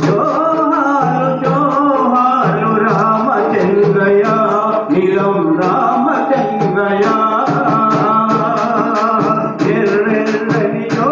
జోహారు జోహారు రామచంద్రయ నిలం రామచంద్రయ ఎర్రెర్రని జోహారు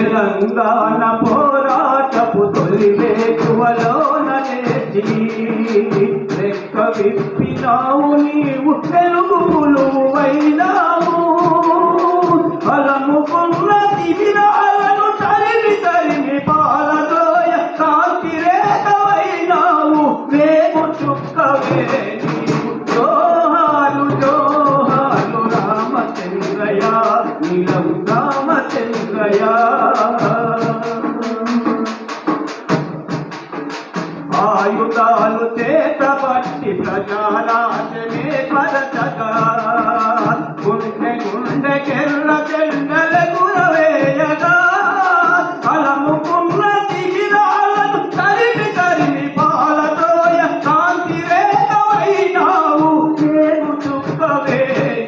తెలంగాణ పోరాటపు తొలి వేకువలోన లేచి లెక్క విప్పినావు నీవు తెలుగు పులువైనావు. ఆయుధాలు చేతబట్టి ప్రజారాజనే పరచగా. గుండె గుండె కెర్ర చెండల గురవేయగా అలముకున్న శిబిరాలను తరిమి తరిమి పాలతోయ కాంతి రేఖవైనావు నేను చుక్కవే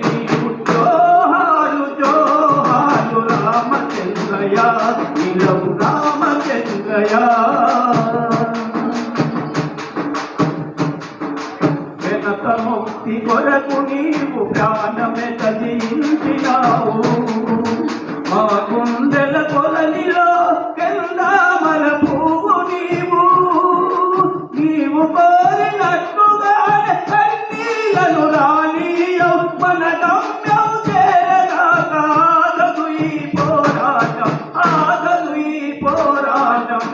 నీవు జోహాలు జోహాలు రామచంద్రయా కొరకు నీవు ప్రాణమే కదిలించినావు. మా గుండెల కొలనిలో కెందామల పువ్వు నీవు. నీవు కోరినట్టుగానే కన్నీలను రానీయవు మన గమ్యం చేరగా కాగదు ఈ పోరాటం ఆగదు ఈ పోరాటం.